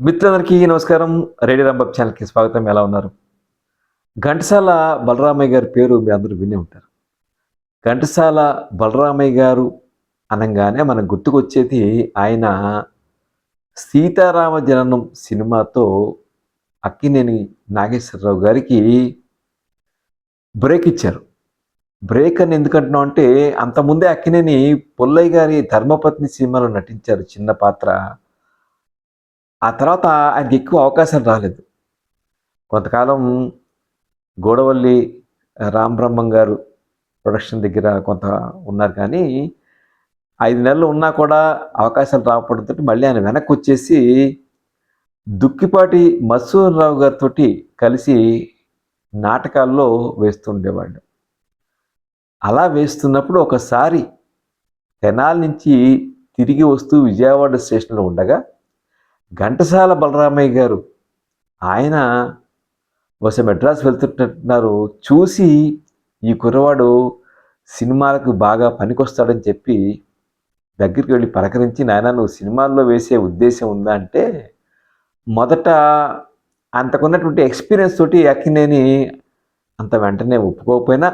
మిత్రులందరికీ నమస్కారం. రేడియో రంబప్ ఛానల్కి స్వాగతం. ఎలా ఉన్నారు? ఘంటసాల బలరామయ్య గారి పేరు మీరు అందరూ వినే ఉంటారు. ఘంటసాల బలరామయ్య గారు అనగానే మనకు గుర్తుకొచ్చేది ఆయన సీతారామ జననం సినిమాతో అక్కినేని నాగేశ్వరరావు గారికి బ్రేక్ ఇచ్చారు. బ్రేక్ అని ఎందుకంటున్నాం అంటే అంతకుముందే అక్కినేని పుల్లయ్య గారి ధర్మపత్ని సినిమాలో నటించారు చిన్న పాత్ర. ఆ తర్వాత ఆయనకి ఎక్కువ అవకాశాలు రాలేదు. కొంతకాలం గోడవల్లి రామ్ బ్రహ్మం గారు ప్రొడక్షన్ దగ్గర కొంత ఉన్నారు కానీ ఐదు నెలలు ఉన్నా కూడా అవకాశాలు రాకపోవడంతో మళ్ళీ ఆయన వెనక్కి వచ్చేసి దుక్కిపాటి మత్సూరరావు రావు గారితో కలిసి నాటకాల్లో వేస్తుండేవాడు అలా వేస్తున్నప్పుడు ఒకసారి తెనాల నుంచి తిరిగి వస్తూ విజయవాడ స్టేషన్లో ఉండగా ఘంటసాల బలరామయ్య గారు ఆయన బహుశా మెడ్రాస్ వెళ్తున్నట్టున్నారు చూసి ఈ కుర్రవాడు సినిమాలకు బాగా పనికొస్తాడని చెప్పి దగ్గరికి వెళ్ళి పలకరించి నాయన నువ్వు సినిమాల్లో వేసే ఉద్దేశం ఉందా? అంటే మొదట అంతకున్నటువంటి ఎక్స్పీరియన్స్ తోటి అక్కినేని అంత వెంటనే ఒప్పుకోకపోయినా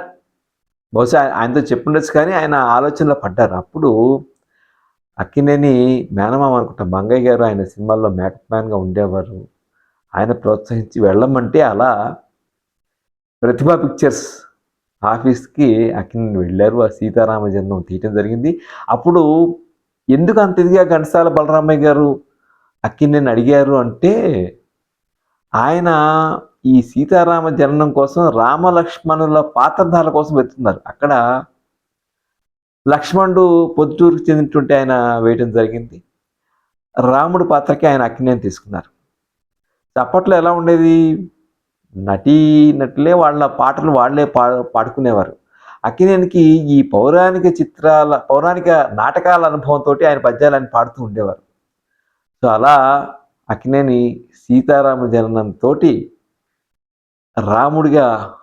బహుశా ఆయనతో చెప్పుండొచ్చు కానీ ఆయన ఆలోచనలో పడ్డారు. అప్పుడు అక్కినేని మేనమామ అనుకుంటా మంగయ్య గారు ఆయన సినిమాల్లో మేకప్ మ్యాన్గా ఉండేవారు. ఆయన ప్రోత్సహించి వెళ్ళమంటే అలా ప్రతిభ పిక్చర్స్ ఆఫీస్కి అక్కినేని వెళ్ళారు. ఆ సీతారామ జన్మం తీయటం జరిగింది. అప్పుడు ఎందుకు అంత ఇదిగా ఘంటసాల బలరామయ్య గారు అక్కినేని అడిగారు అంటే ఆయన ఈ సీతారామ జననం కోసం రామలక్ష్మణుల పాత్రధారుల కోసం వెతున్నారు అక్కడ లక్ష్మణుడు పొద్దుటూరుకు చెందినటువంటి ఆయన వేయటం జరిగింది. రాముడు పాత్రకి ఆయన అక్కినేని తీసుకున్నారు. అప్పట్లో ఎలా ఉండేది? నటీ నటులే వాళ్ళ పాటలు వాళ్ళే పా పాడుకునేవారు. అక్కినేనికి ఈ పౌరాణిక చిత్రాల పౌరాణిక నాటకాల అనుభవంతో ఆయన పద్యాలను పాడుతూ ఉండేవారు. సో అలా అక్కినేని సీతారామ జననంతో రాముడిగా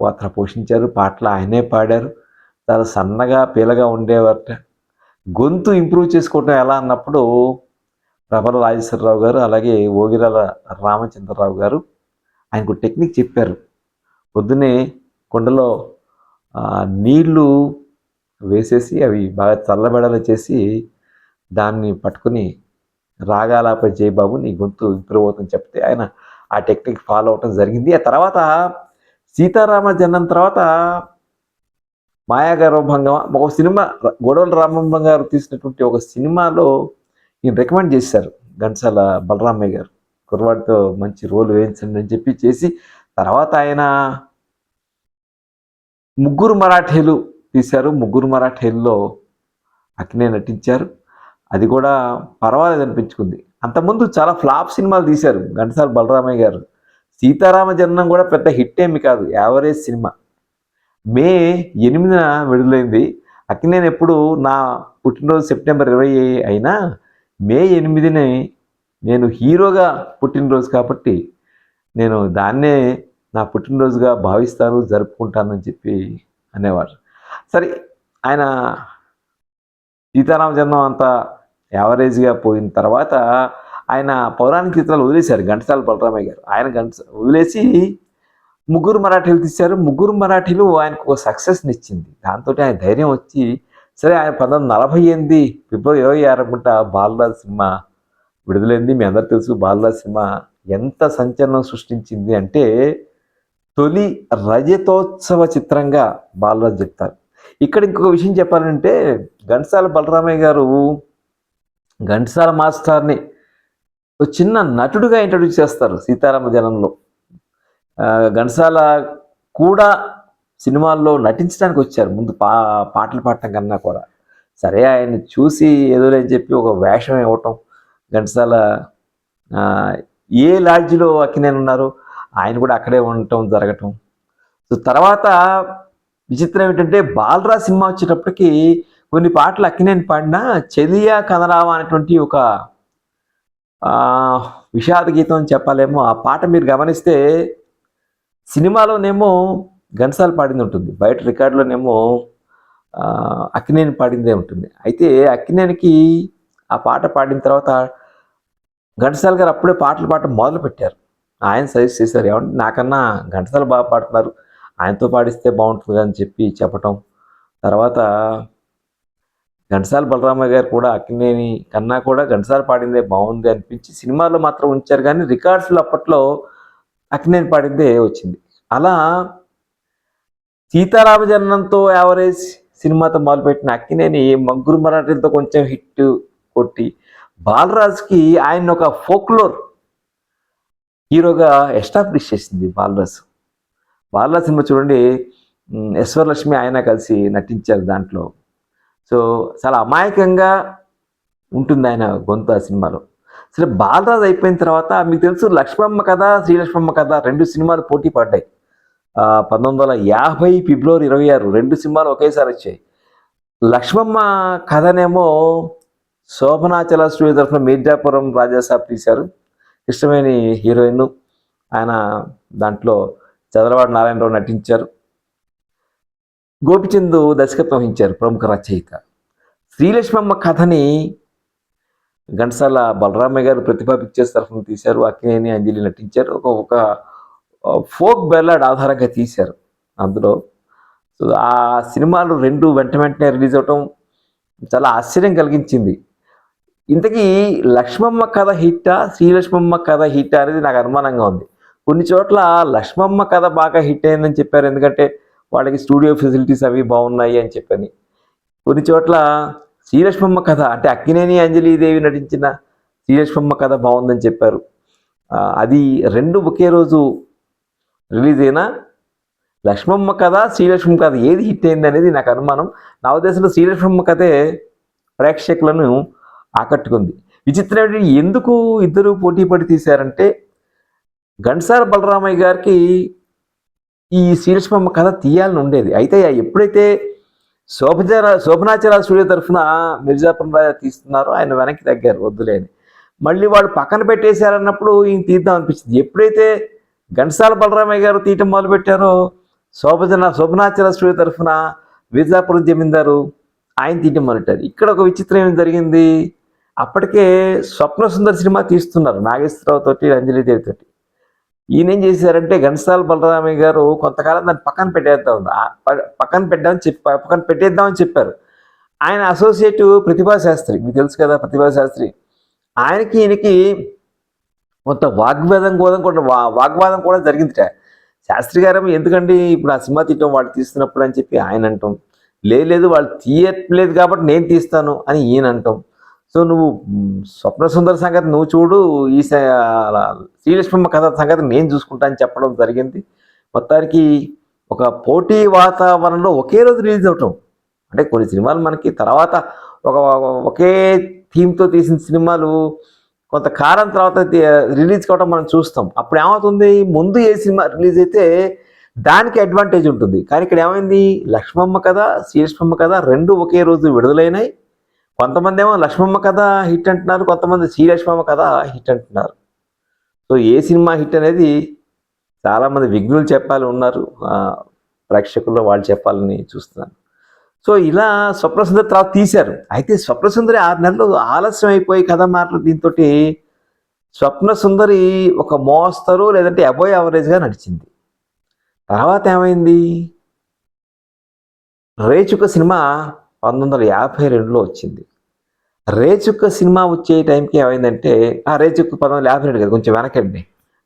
పాత్ర పోషించారు. పాటలు ఆయనే పాడారు. చాలా సన్నగా పీలగా ఉండేవారట. గొంతు ఇంప్రూవ్ చేసుకోవటం ఎలా అన్నప్పుడు ప్రభల రాజేశ్వరరావు గారు అలాగే ఓగిరాల రామచంద్రరావు గారు ఆయనకు టెక్నిక్ చెప్పారు. పొద్దునే కుండలో నీళ్ళు వేసేసి అవి బాగా చల్లబెడలు చేసి దాన్ని పట్టుకుని రాగాలపై జయబాబు నీ గొంతు ఇంప్రూవ్ అవుతుందని చెప్తే ఆయన ఆ టెక్నిక్ ఫాలో అవటం జరిగింది. ఆ తర్వాత సీతారామ జన్మం తర్వాత మాయాగర్భంగం ఒక సినిమా గొడవల రామమ్మ గారు తీసినటువంటి ఒక సినిమాలో ఈయన రికమెండ్ చేశారు ఘంటసాల బలరామయ్య గారు. కుర్రవాడితో మంచి రోల్ వేయించండి అని చెప్పి చేసి తర్వాత ఆయన ముగ్గురు మరాఠీలు తీశారు. ముగ్గురు మరాఠీల్లో అక్కినే నటించారు. అది కూడా పర్వాలేదు అనిపించుకుంది. అంతకుముందు చాలా ఫ్లాప్ సినిమాలు తీశారు ఘంటసాల బలరామయ్య గారు. సీతారామ జననం కూడా పెద్ద హిట్ ఏమి కాదు యావరేజ్ సినిమా. మే ఎనిమిదిన విడుదలైంది. అక్కినేని ఎప్పుడు నా పుట్టినరోజు సెప్టెంబర్ ఇరవై అయినా మే ఎనిమిదిని నేను హీరోగా పుట్టినరోజు కాబట్టి నేను దాన్నే నా పుట్టినరోజుగా భావిస్తాను జరుపుకుంటానని చెప్పి అనేవారు సరే ఆయన సీతారామ జన్మం అంతా యావరేజ్గా పోయిన తర్వాత ఆయన పౌరాణిక చిత్రాలు వదిలేశారు ఘంటసాల బలరామయ్య గారు. ఆయన గంట వదిలేసి ముగ్గురు మరాఠీలు తీశారు. ముగ్గురు మరాఠీలు ఆయనకు ఒక సక్సెస్ని ఇచ్చింది. దాంతో ఆయన ధైర్యం వచ్చి సరే ఆయన పంతొమ్మిది నలభై ఎనిమిది ఫిబ్రవరి ఇరవై ఆరు అనుకుంటా బాలరాజ్ సినిమా విడుదలైంది. మీ అందరు తెలుసు బాలరాజ్ సినిమా ఎంత సంచలనం సృష్టించింది అంటే తొలి రజతోత్సవ చిత్రంగా బాలరాజ్ చెప్తారు. ఇక్కడ ఇంకొక విషయం చెప్పాలంటే ఘంటసాల బలరామయ్య గారు ఘంటసాల మాస్టర్ని ఒక చిన్న నటుడుగా ఇంట్రడ్యూస్ చేస్తారు సీతారామ జనంలో. ఘంటసాల కూడా సినిమాల్లో నటించడానికి వచ్చారు. ముందు పా పాటలు పాడటం కన్నా కూడా. సరే ఆయన చూసి ఏదో అని చెప్పి ఒక వేషం ఇవ్వటం. ఘంటసాల ఏ లాడ్జిలో అక్కినేని ఉన్నారు ఆయన కూడా అక్కడే ఉండటం జరగటం. సో తర్వాత విచిత్రం ఏంటంటే బాలరా సినిమా వచ్చేటప్పటికి కొన్ని పాటలు అక్కినేని పాడిన చెలియా కనరావా అనేటువంటి ఒక విషాద గీతం చెప్పాలేమో. ఆ పాట మీరు గమనిస్తే సినిమాలోనేమో ఘంటసాల పాడింది ఉంటుంది. బయట రికార్డులోనేమో అక్కినేని పాడిందే ఉంటుంది. అయితే అక్కినేనికి ఆ పాట పాడిన తర్వాత ఘంటసాల గారు అప్పుడే పాటలు పాడటం మొదలు పెట్టారు ఆయన సజెస్ట్ చేశారు ఏమంటే నాకన్నా ఘంటసాల బాగా పాడుతున్నారు. ఆయనతో పాడిస్తే బాగుంటుంది అని చెప్పి చెప్పటం. తర్వాత ఘంటసాల బలరామయ్య గారు కూడా అక్కినేని కన్నా కూడా ఘంటసాల పాడిందే బాగుంది అనిపించి సినిమాలో మాత్రం ఉంచారు. కానీ రికార్డ్స్లో అప్పట్లో అక్కినేని పాడిందే వచ్చింది. అలా సీతారామజననంతో యావరేజ్ సినిమాతో మొదలుపెట్టిన అక్కినేని మగ్గురు మరాఠీలతో కొంచెం హిట్ కొట్టి బాలరాజ్కి ఆయన ఒక ఫోక్లోర్ హీరోగా ఎస్టాబ్లిష్ చేసింది బాలరాజ్. బాలరాజ్ సినిమా చూడండి ఉమ్, యశ్వరలక్ష్మి ఆయన కలిసి నటించారు దాంట్లో. సో చాలా అమాయకంగా ఉంటుంది ఆయన గొంతు ఆ సినిమాలో. సరే బాలరాజ్ అయిపోయిన తర్వాత మీకు తెలుసు లక్ష్మమ్మ కథ శ్రీలక్ష్మమ్మ కథ రెండు సినిమాలు పోటీ పడ్డాయి. పంతొమ్మిది వందల యాభై ఫిబ్రవరి ఇరవై ఆరు రెండు సినిమాలు ఒకేసారి వచ్చాయి. లక్ష్మమ్మ కథనేమో శోభనాచల స్టూడియో తరఫున మీర్జాపురం రాజాసాబ్ తీశారు. ఇష్టమైన హీరోయిన్ ఆయన దాంట్లో చంద్రబాబు నారాయణరావు నటించారు. గోపిచంద్ దర్శకత్వం వహించారు ప్రముఖ రచయిత. శ్రీలక్ష్మమ్మ కథని ఘంటసాల బలరామయ్య గారు ప్రతిభా పిక్చర్స్ తరఫున తీశారు. అక్కినేని అంజలి నటించారు. ఒక ఒక ఫోక్ బెల్లాడ్ ఆధారంగా తీశారు అందులో. సో ఆ సినిమాలు రెండు వెంట వెంటనే రిలీజ్ అవటం చాలా ఆశ్చర్యం కలిగించింది. ఇంతకీ లక్ష్మమ్మ కథ హిట్టా శ్రీలక్ష్మమ్మ కథ హిట్టా అనేది నాకు అనుమానంగా ఉంది. కొన్ని చోట్ల లక్ష్మమ్మ కథ బాగా హిట్ అయిందని చెప్పారు. ఎందుకంటే వాళ్ళకి స్టూడియో ఫెసిలిటీస్ అవి బాగున్నాయి అని చెప్పని. కొన్ని చోట్ల శ్రీలక్ష్మమ్మ కథ అంటే అక్కినేని అంజలీదేవి నటించిన శ్రీలక్ష్మమ్మ కథ బాగుందని చెప్పారు. అది రెండు ఒకే రోజు రిలీజ్ అయినా లక్ష్మమ్మ కథ శ్రీలక్ష్మమ్మ కథ ఏది హిట్ అయింది అనేది నాకు అనుమానం. నా ఉద్దేశంలో శ్రీలక్ష్మమ్మ కథే ప్రేక్షకులను ఆకట్టుకుంది. విచిత్రమైన ఎందుకు ఇద్దరు పోటీ పడి తీశారంటే ఘంటసాల బలరామయ్య గారికి ఈ శ్రీలక్ష్మమ్మ కథ తీయాలని ఉండేది. అయితే ఎప్పుడైతే శోభజర శోభనాచరాల స్టూడియో తరఫున మిర్జాపురం రాజా తీస్తున్నారు. ఆయన వెనక్కి తగ్గారు వద్దులేని. మళ్ళీ వాళ్ళు పక్కన పెట్టేశారన్నప్పుడు ఈయన తీద్దాం అనిపించింది. ఎప్పుడైతే ఘంటసాల బలరామయ్య గారు తీయటం మొదలుపెట్టారో శోభజన శోభనాచర స్టూడియో తరఫున మిర్జాపురం జమీందారు ఆయన తీయటం మొదలెట్టారు ఇక్కడ ఒక విచిత్రం ఏమి జరిగింది? అప్పటికే స్వప్న సుందర్ సినిమా తీస్తున్నారు. నాగేశ్వరరావు తోటి రంజలీదేవి తోటి. ఈయన ఏం చేశారంటే ఘంటసాల బలరామయ్య గారు కొంతకాలం దాన్ని పక్కన పెట్టేద్దాం ప- పక్కన పెట్టామని చెప్పి పక్కన పెట్టేద్దామని చెప్పారు. ఆయన అసోసియేట్ ప్రతిభా శాస్త్రి మీకు తెలుసు కదా ప్రతిభా శాస్త్రి. ఆయనకి ఈయనకి కొంత వాగ్వాదం కూడా కూడా వాగ్వాదం కూడా జరిగిందిట. శాస్త్రి గారు ఎందుకండి ఇప్పుడు ఆ సినిమా తీయటం వాళ్ళు తీస్తున్నప్పుడు అని చెప్పి ఆయన అంటాం. లేదు వాళ్ళు తీయట్లేదు కాబట్టి నేను తీస్తాను అని ఈయన అంటాం. సో నువ్వు స్వప్న సుందర సంగతి నువ్వు చూడు ఈ స- శ్రీలక్ష్మమ్మ కథ సంగతి నేను చూసుకుంటా అని చెప్పడం జరిగింది. మొత్తానికి ఒక పోటీ వాతావరణంలో ఒకే రోజు రిలీజ్ అవటం. అంటే కొన్ని సినిమాలు మనకి తర్వాత ఒక ఒకే థీమ్తో తీసిన సినిమాలు కొంత కాలం తర్వాత రిలీజ్ కావడం మనం చూస్తాం. అప్పుడు ఏమవుతుంది? ముందు ఏ సినిమా రిలీజ్ అయితే దానికి అడ్వాంటేజ్ ఉంటుంది. కానీ ఇక్కడ ఏమైంది? లక్ష్మమ్మ కథ శ్రీలక్ష్మమ్మ కథ రెండు ఒకే రోజు విడుదలైనాయి. కొంతమంది ఏమో లక్ష్మమ్మ కథ హిట్ అంటున్నారు కొంతమంది శ్రీలక్ష్మమ్మ కథ హిట్ అంటున్నారు. సో ఏ సినిమా హిట్ అనేది చాలామంది విఘ్నులు చెప్పాలి ఉన్నారు. ప్రేక్షకుల్లో వాళ్ళు చెప్పాలని చూస్తున్నాను. సో ఇలా స్వప్నసుందరి తర్వాత తీశారు. అయితే స్వప్నసుందరి ఆరు నెలలు ఆలస్యం అయిపోయి కథ మాటలు దీంతో స్వప్నసుందరి ఒక మోస్తరు లేదంటే అబోయ్ యావరేజ్గా నడిచింది. తర్వాత ఏమైంది? రేచుక సినిమా పంతొమ్మిది వందల యాభై రెండులో వచ్చింది. రేచుక్క సినిమా వచ్చే టైంకి ఏమైందంటే ఆ రేచుక్క పదం వందల యాభై రెండు కదా కొంచెం వెనకండి.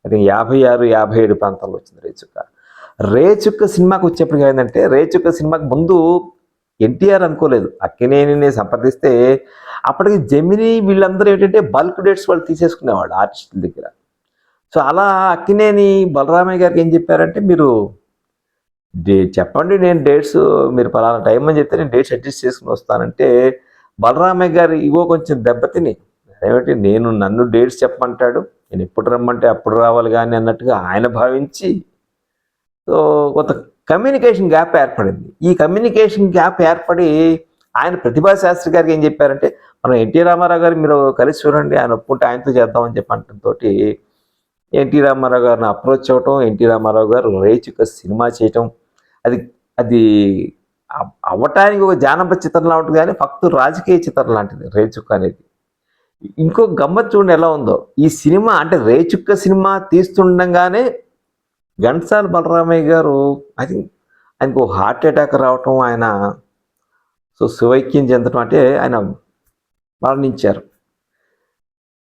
అది యాభై ఆరు యాభై ఏడు ప్రాంతాల్లో వచ్చింది రేచుక్క రేచుక్క సినిమాకి వచ్చేప్పటికి ఏమైందంటే రేచుక్క సినిమాకి ముందు ఎన్టీఆర్ అనుకోలేదు. అక్కినేని సంప్రదిస్తే అప్పటికి జమిని వీళ్ళందరూ ఏంటంటే బల్క్ డేట్స్ వాళ్ళు తీసేసుకునేవాళ్ళు ఆర్టిస్టుల దగ్గర. సో అలా అక్కినేని బలరామయ్య గారికి ఏం చెప్పారంటే మీరు డే చెప్పండి నేను డేట్స్ మీరు పలానా టైం అని చెప్తే నేను డేట్స్ అడ్జస్ట్ చేసుకుని వస్తానంటే బలరామయ్య గారు ఇగో కొంచెం దెబ్బతిని. ఏమిటి? నేను నన్ను డేట్స్ చెప్పమంటాడు. నేను ఎప్పుడు రమ్మంటే అప్పుడు రావాలి కానీ అన్నట్టుగా ఆయన భావించి. సో కొంత కమ్యూనికేషన్ గ్యాప్ ఏర్పడింది. ఈ కమ్యూనికేషన్ గ్యాప్ ఏర్పడి ఆయన ప్రతిభా శాస్త్రి గారికి ఏం చెప్పారంటే మనం ఎన్టీ రామారావు గారు మీరు కలిసి చూడండి ఆయన ఒప్పుకుంటే ఆయనతో చేద్దామని చెప్పి అంటంతో ఎన్టీ రామారావు గారిని అప్రోచ్ అవ్వటం ఎన్టీ రామారావు గారు రేచుక సినిమా చేయటం అది అది అవ్వటానికి ఒక జానపద చిత్రంలా ఉంటుంది కానీ ఫక్తు రాజకీయ చిత్రం లాంటిది రేచుక్క అనేది. ఇంకో గమ్మత్ చూడండి ఎలా ఉందో. ఈ సినిమా అంటే రేచుక్క సినిమా తీస్తుండగానే ఘంటసాల బలరామయ్య గారు ఐ థింక్ ఆయనకు హార్ట్ అటాక్ రావటం ఆయన సో సువైక్యం చెందటం అంటే ఆయన మరణించారు.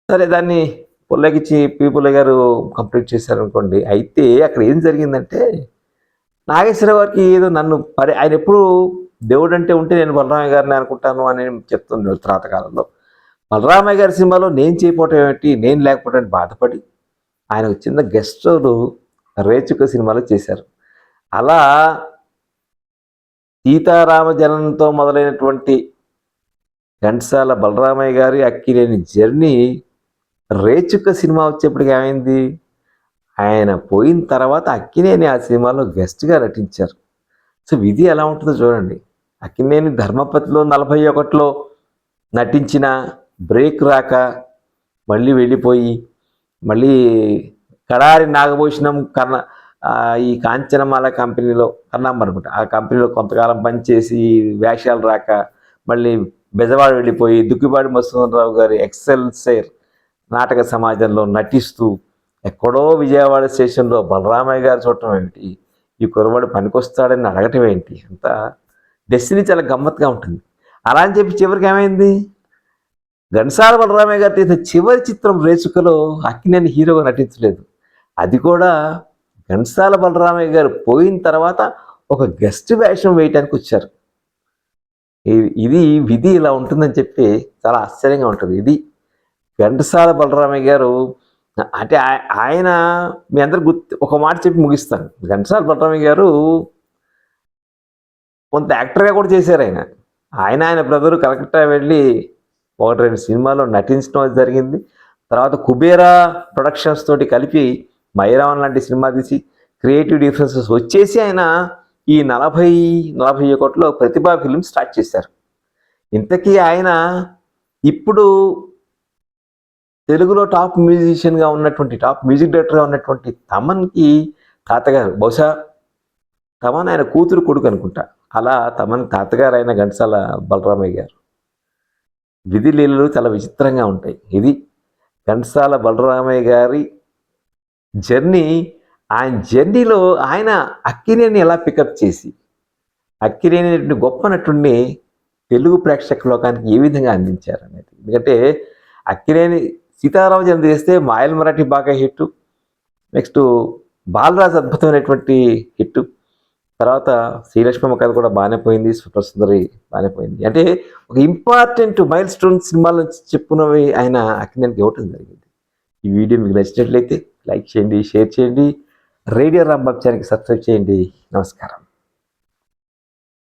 సరే దాన్ని పుల్లకిచ్చి పీపుల్ గారు కంప్లీట్ చేశారు అనుకోండి అయితే అక్కడ ఏం జరిగిందంటే నాగేశ్వరరావు గారికి ఏదో నన్ను పరి ఆయన ఎప్పుడు దేవుడు అంటే ఉంటే నేను బలరామయ్య గారిని అనుకుంటాను అని చెప్తుంది తర్వాత కాలంలో. బలరామయ్య గారి సినిమాలో నేను చేయకపోవటం ఏమిటి నేను లేకపోవటం అని బాధపడి ఆయన చిన్న గెస్ట్ రోలు రేచుక సినిమాలో చేశారు. అలా సీతారామ జనంతో మొదలైనటువంటి ఘంటసాల బలరామయ్య గారి అక్కినేని జర్నీ రేచుక సినిమా వచ్చేప్పటికి ఏమైంది? ఆయన పోయిన తర్వాత అక్కినేని ఆ సినిమాలో గెస్ట్గా నటించారు. సో విధి ఎలా ఉంటుందో చూడండి. అక్కినేని ధర్మపతిలో నలభై ఒకటిలో నటించిన బ్రేక్ రాక మళ్ళీ వెళ్ళిపోయి మళ్ళీ కడారి నాగభూషణం కర్ణ ఈ కాంచనమాల కంపెనీలో కర్ణాంబర్ అనుకుంటా. ఆ కంపెనీలో కొంతకాలం పనిచేసి వేషాలు రాక మళ్ళీ బెజవాడ వెళ్ళిపోయి దుక్కిపాటి మత్స్యరావు గారి ఎక్సెల్ సేర్ నాటక సమాజంలో నటిస్తూ ఎక్కడో విజయవాడ స్టేషన్లో బలరామయ్య గారు చూడటం ఏమిటి? ఈ కురవాడు పనికొస్తాడని అడగటం ఏంటి? అంతా డెస్టినీ చాలా గమ్మత్తుగా ఉంటుంది. అలా అని చెప్పి చివరికి ఏమైంది? ఘనసాల బలరామయ్య గారు తీసిన చివరి చిత్రం రేచుకలో అక్కినేని హీరోగా నటించలేదు. అది కూడా ఘనసాల బలరామయ్య గారు పోయిన తర్వాత ఒక గెస్ట్ వేషం వేయటానికి వచ్చారు. ఇది విధి ఇలా ఉంటుందని చెప్పి చాలా ఆశ్చర్యంగా ఉంటుంది. ఇది ఘంటసాల బలరామయ్య గారు అంటే ఆయన మీ అందరు గుర్తు ఒక మాట చెప్పి ముగిస్తాను. ఘంటసాల బలరామయ్య గారు కొంత యాక్టర్గా కూడా చేశారు ఆయన. ఆయన ఆయన బ్రదరు కలకత్తా వెళ్ళి ఒకటి రెండు సినిమాల్లో నటించడం అది జరిగింది. తర్వాత కుబేరా ప్రొడక్షన్స్ తోటి కలిపి మైరావన్ లాంటి సినిమా తీసి క్రియేటివ్ డిఫరెన్సెస్ వచ్చేసి ఆయన ఈ నలభై నలభై ఒకటిలో ప్రతిభా ఫిలిం స్టార్ట్ చేశారు. ఇంతకీ ఆయన ఇప్పుడు తెలుగులో టాప్ మ్యూజిషియన్గా ఉన్నటువంటి టాప్ మ్యూజిక్ డైరెక్టర్గా ఉన్నటువంటి తమన్కి తాతగారు బహుశా తమన్ ఆయన కూతురు కొడుకు అనుకుంటా. అలా తమన్ తాతగారు అయిన ఘంటసాల బలరామయ్య గారు. విధి లీలలు చాలా విచిత్రంగా ఉంటాయి. ఇది ఘంటసాల బలరామయ్య గారి జర్నీ. ఆయన జర్నీలో ఆయన అక్కినేని ఎలా పికప్ చేసి అక్కినేని గొప్ప నటుడిని తెలుగు ప్రేక్షక లోకానికి ఏ విధంగా అందించారు అనేది ఎందుకంటే అక్కినేని సీతారామచంద్ర చేస్తే మాయల్ మరాఠీ బాగా హిట్. నెక్స్ట్ బాలరాజ్ అద్భుతమైనటువంటి హిట్. తర్వాత శ్రీలక్ష్మమ్మ కథ కూడా బాగానే పోయింది సుప్రసుందరి బాగానే పోయింది. అంటే ఒక ఇంపార్టెంట్ మైల్ స్టోన్ సినిమాల నుంచి చెప్పుకున్నవి ఆయన అక్కినేనికి ఇవ్వటం జరిగింది. ఈ వీడియో మీకు నచ్చినట్లయితే లైక్ చేయండి షేర్ చేయండి. రేడియో రాంబాబు ఛానల్కి సబ్స్క్రైబ్ చేయండి. నమస్కారం.